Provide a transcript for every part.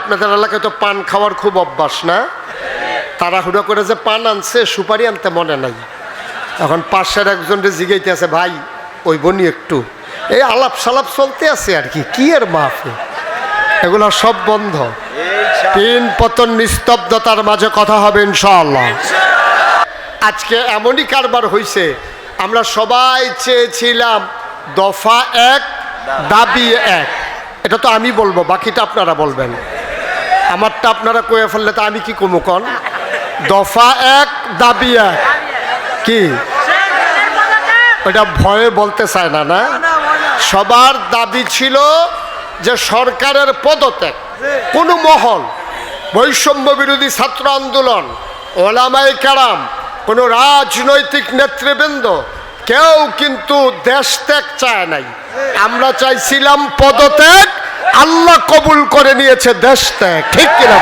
আপনাদের এলাকায় তো পান খাওয়ার খুব অভ্যাস না? তাড়াহুড়ো করে যে পান আনছে সুপারি আনতে মনে নাই। এখন পাশের একজনকে জিগাইতে আছে ভাই ওই বনি একটু। এই আলাপ সালাপ চলতে আছে আর কি কি এর মাফে? এগুলো সব বন্ধ। তিন পতন নিস্তব্ধতার মাঝে কথা হবে ইনশাআল্লাহ। আজকে এমনই কারবার হয়েছে আমরা সবাই চেয়েছিলাম দফা এক দাবি এক। এটা তো আমি বলব বাকিটা আপনারা বলবেন। আমারটা আপনারা কয়ে ফেললে তো আমি কি কমু কন? দফা এক, দাবি এক। কি? ওটা ভয়ে বলতে চায় না না? সবার দাবি ছিল যে সরকারের পদত্যাগ। কোনো মহল, বৈষম্য বিরোধী ছাত্র আন্দোলন ওলামাই কারাম, কোনো রাজনৈতিক নেতৃবৃন্দ, কেউ কিন্তু দেশ ত্যাগ চায় নাই। আমরা চাইছিলাম পদত্যাগ আল্লাহ কবুল করে নিয়েছে দেশ ত্যাগ। ঠিক কিনা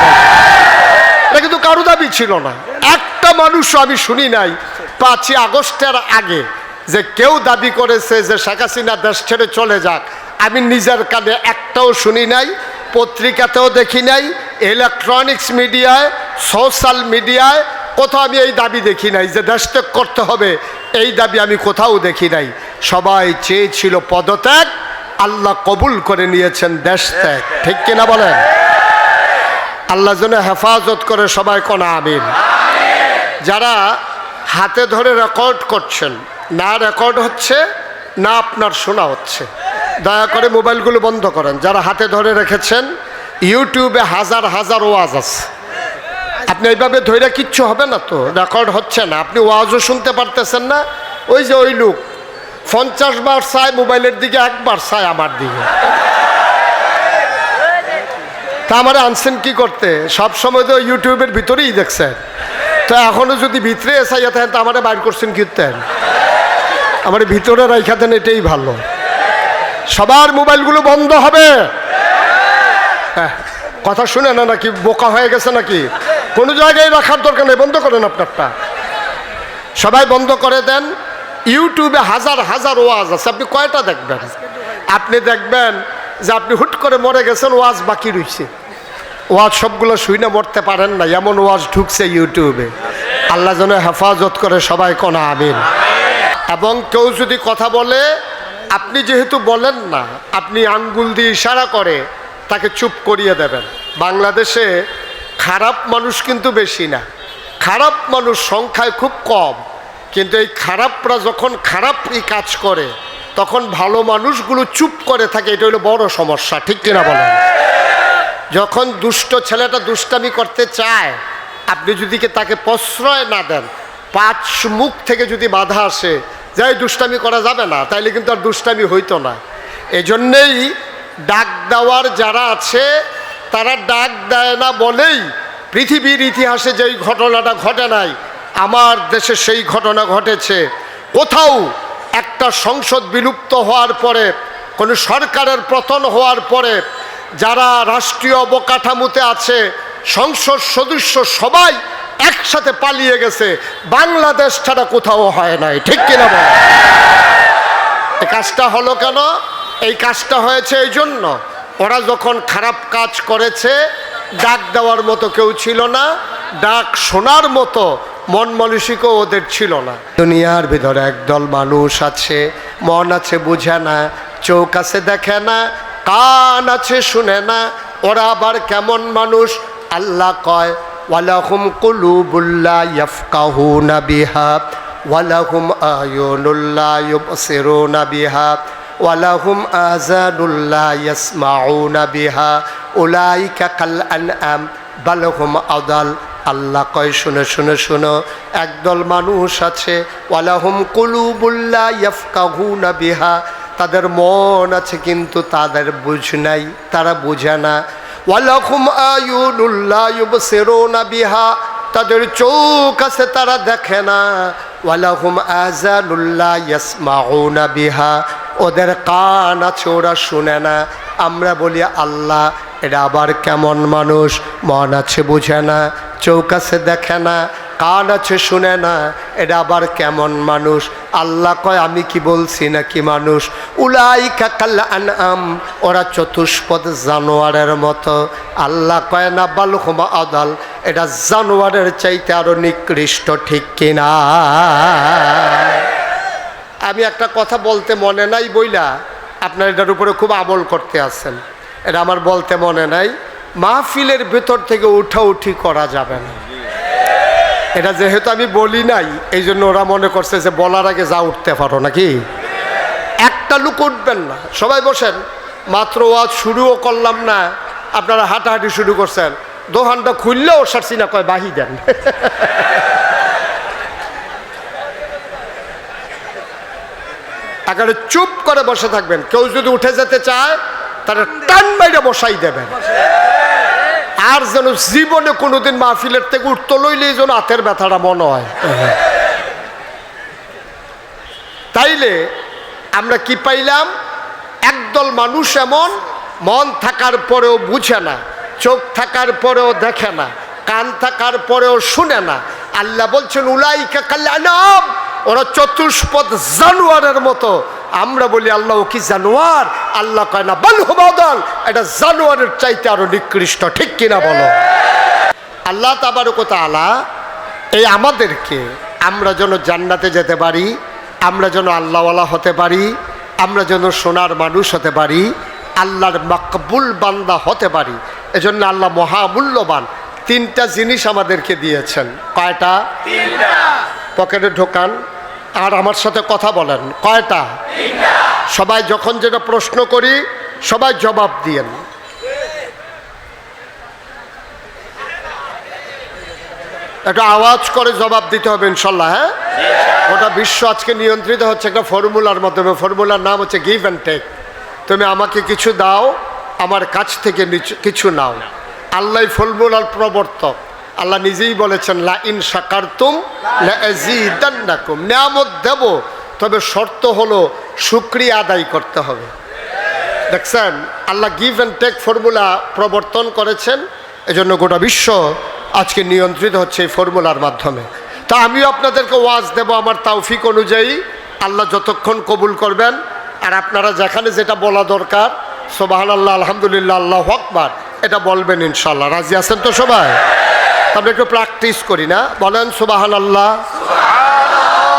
এটা কিন্তু কারও দাবি ছিল না। একটা মানুষও আমি শুনি নাই পাঁচই আগস্টের আগে যে কেউ দাবি করেছে যে শেখ হাসিনা দেশ ছেড়ে চলে যাক। আমি নিজের কানে একটাও শুনি নাই, পত্রিকাতেও দেখি নাই ইলেকট্রনিক্স মিডিয়ায় সোশ্যাল মিডিয়ায় কোথাও আমি এই দাবি দেখি নাই যে দেশ করতে হবে। এই দাবি আমি কোথাও দেখি নাই। সবাই চেয়েছিল পদত্যাগ আল্লাহ কবুল করে নিয়েছেন দেশ ত্যাগ। ঠিক কিনা বলেন? আল্লাহ যেন হেফাজত করে সবাই কোনা, আমিন। যারা হাতে ধরে রেকর্ড করছেন, না রেকর্ড হচ্ছে, না আপনার শোনা হচ্ছে, দয়া করে মোবাইলগুলো বন্ধ করেন। যারা হাতে ধরে রেখেছেন, ইউটিউবে হাজার হাজার ওয়াজ আছে। আপনি এইভাবে ধৈর্য কিচ্ছু হবে না তো রেকর্ড হচ্ছে না। আপনি ওয়াজও শুনতে পারতেছেন না। ওই যে ওই লোক পঞ্চাশ বার চায় মোবাইলের দিকে একবার চায় আমার দিকে। তা আমার আনছেন কি করতে? সব সময় তো ইউটিউবের ভিতরেই দেখছেন। তো এখনও যদি ভিতরে এসাইয়া থাকেন তো আমার বাইর করছেন কীর্তেন? আমার ভিতরে রাইখা দেন এটাই ভালো। সবার মোবাইলগুলো বন্ধ হবে। হ্যাঁ, কথা শুনে না নাকি? বোকা হয়ে গেছে নাকি? কোনো জায়গায় রাখার দরকার নেই বন্ধ করেন আপনারটা। সবাই বন্ধ করে দেন। ইউটিউবে হাজার হাজার ওয়াজ আছে। আপনি কয়টা দেখবেন? আপনি দেখবেন যে আপনি হুট করে মরে গেছেন, ওয়াজ বাকি রয়েছে ওয়াজ সবগুলো শুই না, মরতে পারেন না। এমন ওয়াজ ঢুকছে ইউটিউবে। আল্লাহ যেন হেফাজত করে সবাই কোনা, আমিন। এবং কেউ যদি কথা বলে, আপনি যেহেতু বলেন না, আপনি আঙ্গুল দিয়ে ইশারা করে তাকে চুপ করিয়ে দেবেন। বাংলাদেশে খারাপ মানুষ কিন্তু বেশি না। খারাপ মানুষ সংখ্যায় খুব কম। কিন্তু এই খারাপরা যখন খারাপ এই কাজ করে, তখন ভালো মানুষগুলো চুপ করে থাকে, এটা হলো বড় সমস্যা, ঠিক কিনা বলেন? যখন দুষ্ট ছেলেটা দুষ্টামি করতে চায়, আপনি যদি তাকে প্রশ্রয় না দেন, পাঁচ মুখ থেকে যদি বাধা আসে যাই দুষ্টামি করা যাবে না, তাইলে কিন্তু আর দুষ্টামি হইতো না। এজন্যেই ডাক দেওয়ার যারা আছে, তারা ডাক দেয় না বলেই পৃথিবীর ইতিহাসে যেই ঘটনাটা ঘটে নাই আমার দেশে সেই ঘটনা ঘটেছে। কোথাও একটা সংসদ বিলুপ্ত হওয়ার পরে, কোনো সরকারের পতন হওয়ার পরে, যারা রাষ্ট্রীয় অবকাঠামোতে আছে, সংসদ সদস্য সবাই একসাথে পালিয়ে গেছে। বাংলাদেশ ছাড়া কোথাও হয় নাই, ঠিক কিনা এই কাজটা হলো কেন? এই কাজটা হয়েছে এই জন্য, ওরা যখন খারাপ কাজ করেছে, ডাক দেওয়ার মতো কেউ ছিল না, ডাক শোনার মতো মন মানসিকও ওদের ছিল না। দুনিয়ার ভিতরে একদল মানুষ আছে, মন আছে বুঝে না, চোখ আছে দেখে না, কান আছে শুনে না, ওরা আবার কেমন মানুষ? আল্লাহ কয়, ওয়ালাহুম কুলুবুল্লা ইয়াফকাহুনা বিহা, ওয়ালাহুম আয়ুনুল্লা ইউবসিরুনা বিহা, ওয়ালাহুম আযানুল্লা ইয়াসমাউনা বিহা, উলাইকা কাল আনআম বালহুম আদাল। আল্লাহ কয়, শুনে শুনে, শুনো, একদল মানুষ আছে, ওয়ালাহুম কুলুবুল্লা বিহা, তাদের মন আছে কিন্তু তাদের বুঝ নাই, তারা বুঝে না। ওয়ালাহুম আয়ুনুল্লাহ ইউবসিরুনা বিহা, তাদের চোখ আছে, তারা দেখে না। ওয়ালাহুম আজানুল্লাহ ইয়াসমাউনা বিহা ওদের কান আছে, ওরা শুনে না। আমরা বলি, আল্লাহ এটা আবার কেমন মানুষ? মন আছে বুঝে না চৌক আছে দেখে না, কান আছে শুনে না এটা আবার কেমন মানুষ? আল্লাহ কয়, আমি কি বলছি নাকি মানুষ? উলাই কাকাল আম ওরা চতুষ্পদ জানোয়ারের মতো। আল্লাহ কয়, না বালুকমা আদাল এটা জানোয়ারের চাইতে আরও নিকৃষ্ট, ঠিক কিনা? আমি একটা কথা বলতে মনে নাই বইলা, আপনার এটার উপরে খুব আমল করতে আছেন। এটা আমার বলতে মনে নাই। মাহফিলের ভেতর থেকে উঠা উঠি করা যাবে না। এটা যেহেতু আমি বলি নাই এই জন্য ওরা মনে করছে যে বলার আগে যা উঠতে পারো নাকি? একটা লুক উঠবেন না। সবাই বসেন। মাত্র ওয়াজ শুরুও করলাম না, আপনারা হাঁটাহাঁটি শুরু করছেন। দোকানটা খুললেও সারছি না কয়, বাহি দেন। একেবারে চুপ করে বসে থাকবেন। কেউ যদি উঠে যেতে চায়, তারা টান বাইরে বসাই দেবেন। আর যেন জীবনে কোনোদিন মাহফিলের থেকে উঠতে লইলেই যেন হাতের ব্যথাটা মনে হয়। তাইলে আমরা কি পাইলাম? একদল মানুষ এমন, মন থাকার পরেও বুঝে না, চোখ থাকার পরেও দেখে না, কান থাকার পরেও শুনে না। আল্লাহ বলছেন, উলাইকা কাল্যাণম ওরা চতুষ্পদ জানোয়ারের মতো। আমরা বলি আল্লাহ কি জানোয়ার? আল্লাহ কয় না, বল এটা জানোয়ারের চাইতে আরও নিকৃষ্ট, ঠিক কিনা বলো? আল্লাহ তাবারকত আলা এই আমাদেরকে আমরা যেন জান্নাতে যেতে পারি, আমরা যেন আল্লাহওয়ালা হতে পারি, আমরা যেন সোনার মানুষ হতে পারি, আল্লাহর মাকবুল বান্দা হতে পারি। এজন্য আল্লাহ মহামূল্যবান তিনটা জিনিস আমাদেরকে দিয়েছেন। কয়টা? পকেটে ঢোকান আর আমার সাথে কথা বলেন। কয়টা? সবাই যখন যেটা প্রশ্ন করি, সবাই জবাব দিয়েন। একটা আওয়াজ করে জবাব দিতে হবে ইনশাল্লাহ হ্যাঁ? গোটা বিশ্ব আজকে নিয়ন্ত্রিত হচ্ছে একটা ফর্মুলার মাধ্যমে। ফর্মুলার নাম হচ্ছে গিভ অ্যান্ড টেক তুমি আমাকে কিছু দাও, আমার কাছ থেকে কিছু নাও। আল্লাহ ফর্মুলার প্রবর্তক। আল্লাহ নিজেই বলেছেন, লা ইন সাকারতুম লা আযীদান্নাকুম নিয়ামত দেব, তবে শর্ত হলো শুকরিয়া আদায় করতে হবে। দেখছেন, আল্লাহ গিভ অ্যান্ড টেক ফর্মুলা প্রবর্তন করেছেন, এজন্য গোটা বিশ্ব আজকে নিয়ন্ত্রিত হচ্ছে এই ফর্মুলার মাধ্যমে। তা আমিও আপনাদেরকে ওয়াজ দেব আমার তাওফিক অনুযায়ী, আল্লাহ যতক্ষণ কবুল করবেন, আর আপনারা যেখানে যেটা বলা দরকার সোবাহান আল্লাহ আলহামদুলিল্লাহ, আল্লাহ আকবার, এটা বলবেন ইনশাল্লাহ রাজি আছেন তো সবাই? আমরা একটু প্র্যাকটিস করি না? বলেন সুবাহান আল্লাহ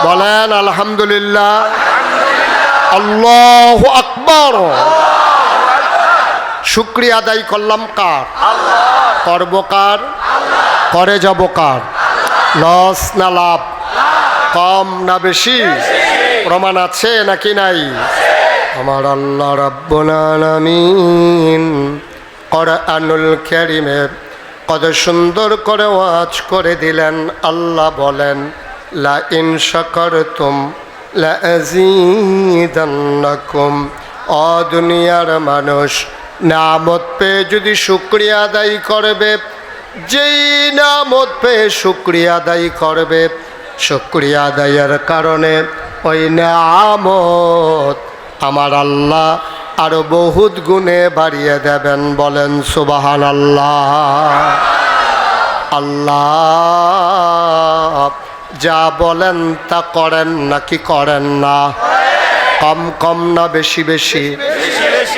বলেন আলহামদুলিল্লাহ। আল্লাহ আকবর। শুক্রিয়া আদায় করলাম কার? করব কার করে যাব কার? লস না লাভ? কম না বেশি? প্রমাণ আছে নাকি নাই? আমার আল্লাহ রাব্বুল আলামিন কোরআনুল কারীমের কত সুন্দর করে ওয়াজ করে দিলেন, আল্লাহ বলেন, লা ইন শাকারতুম লা আযীদান্নাকুম। অ দুনিয়ার মানুষ নামত পেয়ে যদি শুক্রিয়া আদায় করবে, যেই নামত পেয়ে শুক্রিয়া আদায় করবে, শুক্রিয়া আদায়ের কারণে ওই নামত আমার আল্লাহ আরও বহুত গুণে বাড়িয়ে দেবেন বলেন সুবাহান আল্লাহ আল্লাহ, যা বলেন তা করেন নাকি করেন না? কম কম না বেশি বেশি।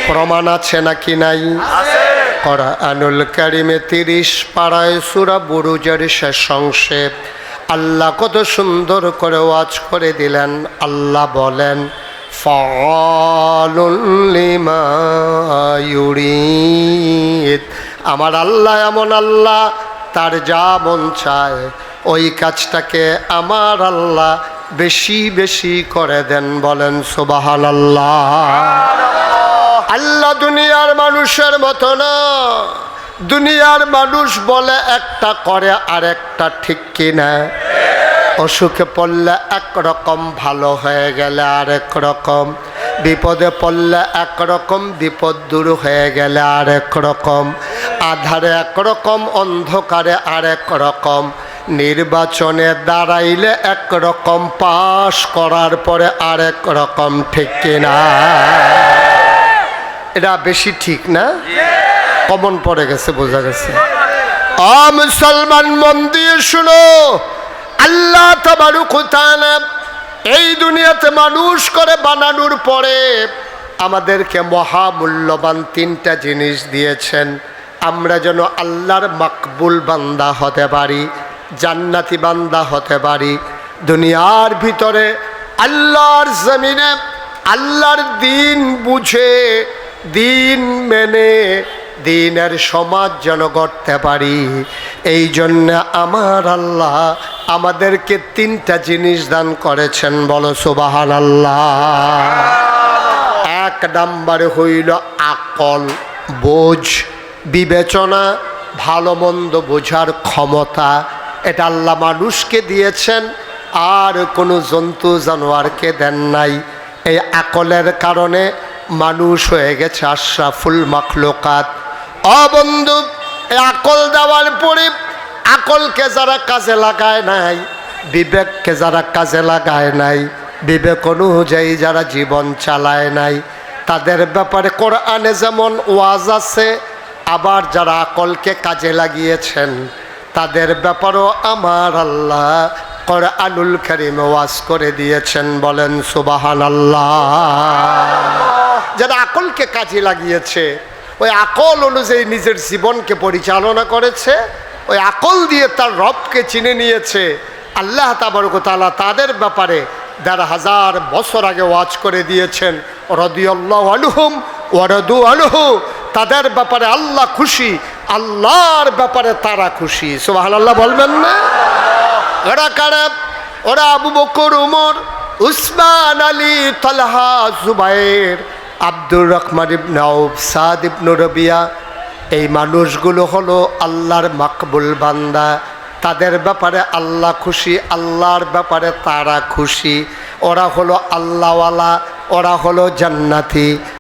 প্রমাণ আছে নাকি নাই? কোরআনুল কারিমে তিরিশ পাড়ায় সুরা বুরুজের শেষ অংশে আল্লাহ কত সুন্দর করে ওয়াজ করে দিলেন, আল্লাহ বলেন আমার আল্লাহ এমন আল্লাহ, তার যা মন চায়, ওই কাজটাকে আমার আল্লাহ বেশি বেশি করে দেন বলেন সুবাহান আল্লাহ আল্লাহ দুনিয়ার মানুষের মতো না। দুনিয়ার মানুষ বলে একটা করে আর একটা ঠিক কিনা। অসুখে পড়লে একরকম ভালো হয়ে গেলে আরেক রকম। বিপদে পড়লে একরকম, বিপদ দূর হয়ে গেলে আরেক রকম। আধারে একরকম, অন্ধকারে আরেক রকম। নির্বাচনে দাঁড়াইলে একরকম, পাশ করার পরে আরেক রকম, ঠিক কিনা এটা বেশি ঠিক না? কমন পড়ে গেছে, বোঝা গেছে। মুসলমান মন দিয়ে শুনো। আল্লাহ তাবারুকুতানা এই দুনিয়াতে মানুষ করে বানানোর পরে আমাদেরকে মহামূল্যবান তিনটা জিনিস দিয়েছেন। আমরা যেন আল্লাহর মাকবুল বান্দা হতে পারি, জান্নাতি বান্দা হতে পারি। দুনিয়ার ভিতরে আল্লাহর জমিনে, আল্লাহর দিন বুঝে, দিন মেনে দিনের সমাজ যেন গড়তে পারি। এই জন্য আমার আল্লাহ আমাদেরকে তিনটা জিনিস দান করেছেন, বলো সুবাহান আল্লাহ এক নাম্বারে হইল আকল, বোঝ, বিবেচনা, ভালো মন্দ বোঝার ক্ষমতা। এটা আল্লাহ মানুষকে দিয়েছেন, আর কোনো জন্তু জানোয়ারকে দেন নাই। এই আকলের কারণে মানুষ হয়ে গেছে আশরাফুল মখলুকাত। অবন্ধু আকল দেওয়ার পরে আকলকে যারা কাজে লাগায় নাই, বিবেককে যারা কাজে লাগায় নাই, বিবেক অনুযায়ী যারা জীবন চালায় নাই, তাদের ব্যাপারে কোরআনে যেমন ওয়াজ আছে, আবার যারা আকলকে কাজে লাগিয়েছেন, তাদের ব্যাপারও আমার আল্লাহ কোরআনুল করিম ওয়াজ করে দিয়েছেন, বলেন সুবাহান আল্লাহ যারা আকলকে কাজে লাগিয়েছে ওই আকল অনুযায়ী নিজের জীবনকে পরিচালনা করেছে, ওই আকল দিয়ে তার রবকে চিনে নিয়েছে। আল্লাহ তাবরকতালা তাদের ব্যাপারে দেড় হাজার বছর আগে ওয়াজ করে দিয়েছেন, রদিয়াল্লাহ আলহুম ওরদু আলহু তাদের ব্যাপারে আল্লাহ খুশি, আল্লাহর ব্যাপারে তারা খুশি। সুবাহ আল্লাহ বলবেন না? ওরা কারা? ওরা আবু বকর, উমর, উসমান, আলী, তালহা, জুবাইর। আব্দুর রহমান ইবনাউব সাদ ইবনু রবিয়া, এই মানুষগুলো হলো আল্লাহর মাকবুল বান্দা। তাদের ব্যাপারে আল্লাহ খুশি, আল্লাহর ব্যাপারে তারা খুশি। ওরা হলো আল্লাহওয়ালা, ওরা হলো জান্নাতি।